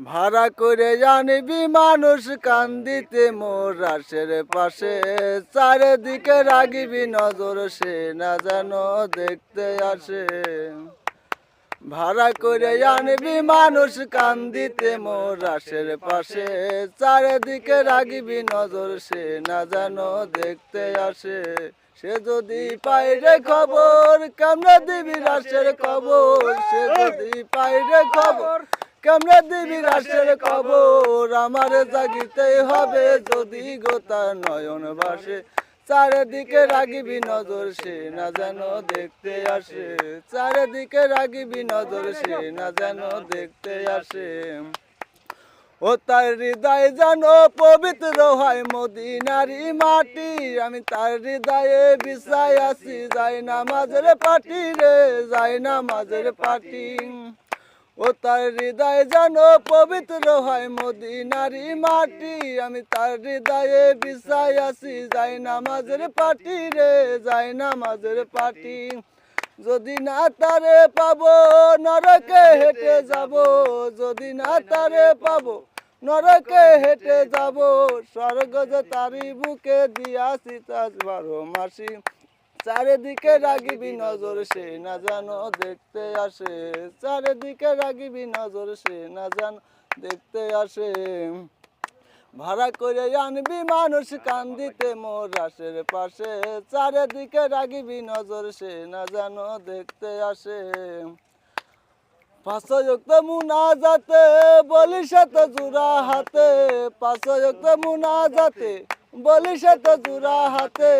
ভাড়া করে জানিবি মানুষ কান্দিতে মোর রাশের পাশে। চারিদিকে রাগিবি নজর, সে না যেন দেখতে আসে। ভাড়া করে জানিবি মানুষ কান্দিতে মোর রাশের পাশে। চারিদিকে রাগিবি নজর, সে না যেন দেখতে আসে। সে যদি পাইরে খবর কেমনে দিবি রাশের খবর। সে যদি পাইরে খবর কেমনে দিবি রাশের খবর আমার জাগিতে হবে যদি গোতা নয়ন বাসে চারিদিকে রাগিবি নজর, সে না যেন দেখতে আসে। চারিদিকে রাগিবি নজর, সে না যেন দেখতে আসে। ও তার হৃদয় যেন পবিত্র হয় মদিনারি মাটি। আমি তার হৃদয়ে বিছাই আছি, যাই না মাঝের পাটি রে, যাই না মাঝের পাটি। ও তার হৃদয় যেন পবিত্র হয় মদিনারি মাটি। আমি তার হৃদয়ে বিছাই আছি, যাই না মাঝের পাটি রে, যাই না মাঝের পাটি। যদি না তারে পাবো, নরকে হেঁটে যাব। যদি না তারে পাবো, নরকে হেঁটে যাব। স্বর্গ যে তারি বুকে দিয়াছি তাজ বারো মাসি। চারিদিকে রাগিবি নজর, সে না জানো দেখতে আসে। চারিদিকে রাগিবি নজর, সে না জানো দেখতে আসে। ভাড়া করে আনবি মানুষ কান্দিতে মোর রাসের পাশে। চারিদিকে রাগিবি নজর, সে না জানো দেখতে আসে। পাঁচযুক্ত মুনা যাতে বলি শত জুরা হাতে। পাঁচযুক্ত মুনা যাতে বলি তো জুরা হাতে,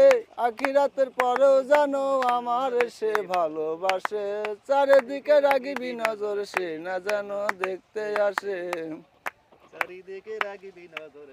আখিরাতের পরেও জানো আমার সে ভালোবাসে। চারিদিকে রাগিবি নজর, সে না জানো দেখতে আসে। চারিদিকে রাগিবি নজর